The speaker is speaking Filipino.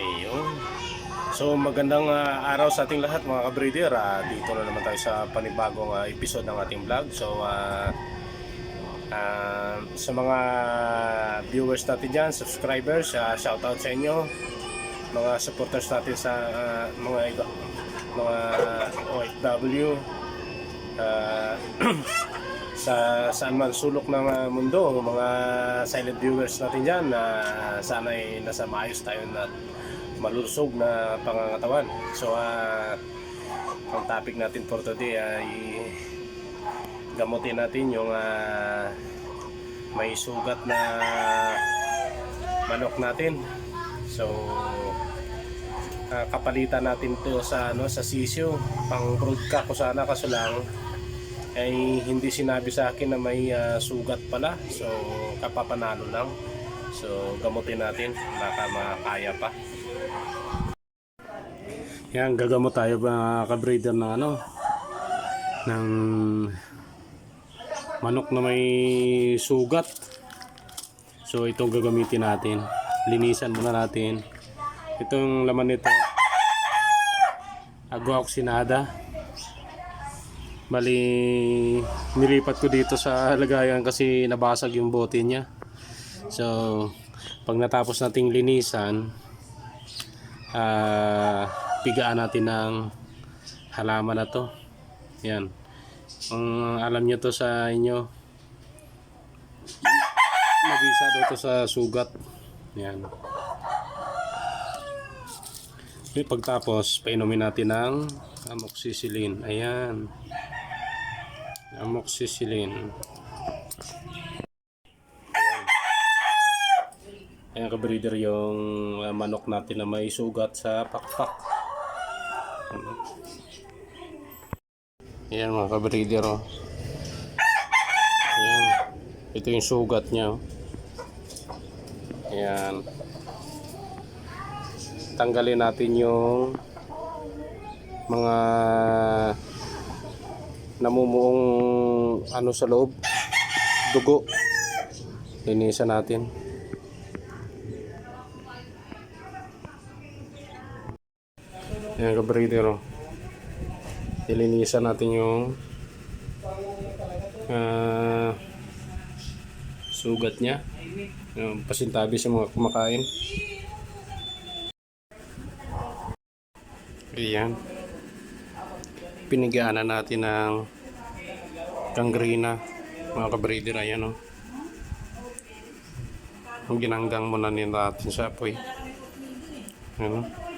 Ayun. So magandang ah, araw sa ating lahat mga ka-breeder. Ah, dito na naman tayo sa panibagong ah, episode ng ating vlog. So ah, ah, sa mga viewers natin dyan, subscribers, ah, shout out sa inyo. Mga supporters natin sa ah, mga iba, mga OFW. ah, sa saan man sulok ng ah, mundo, mga silent viewers natin dyan na sana ay nasa maayos tayo na malusog na pangangatawan. So, ah, ang topic natin for today ay gamutin natin yung ah, may sugat na manok natin. So, ah, kapalitan natin to sa ano sa sisyo pang broadcast ko sana kaso lang ay hindi sinabi sa akin na may ah, sugat pala. So, kapapanalo lang. So, gamutin natin. Baka makaya pa. Yan, gagamot tayo mga ka-breeder ng ano, ng manok na may sugat. So, itong gagamitin natin. Linisan muna natin. Itong laman nito, agua oxinada. Bali, nilipat ko dito sa lagayan kasi nabasag yung bote niya. So, pag natapos nating linisan, ah pigaan natin ng halaman na to. Yan. Ang alam nyo to sa inyo, mabisa daw to sa sugat. Yan. Okay, pagtapos, painumin natin ng amoxicillin. Ayan. Amoxicillin. Ayan ka-breeder yung uh, manok natin na may sugat sa pakpak. Ayan mga ka-breeder oh. Ayan. Ito yung sugat niya. oh. Ayan. Tanggalin natin yung mga namumuong ano sa loob. Dugo. Linisan natin. Ayan ka-breeder oh. Ilinisan natin yung ah, sugat niya. Yung pasintabi sa mga kumakain. Ayan. Pinigaanan natin ng gangrena. Mga ka-breeder, ayan oh. Ginanggang muna nila natin sa apoy. Ayan oh.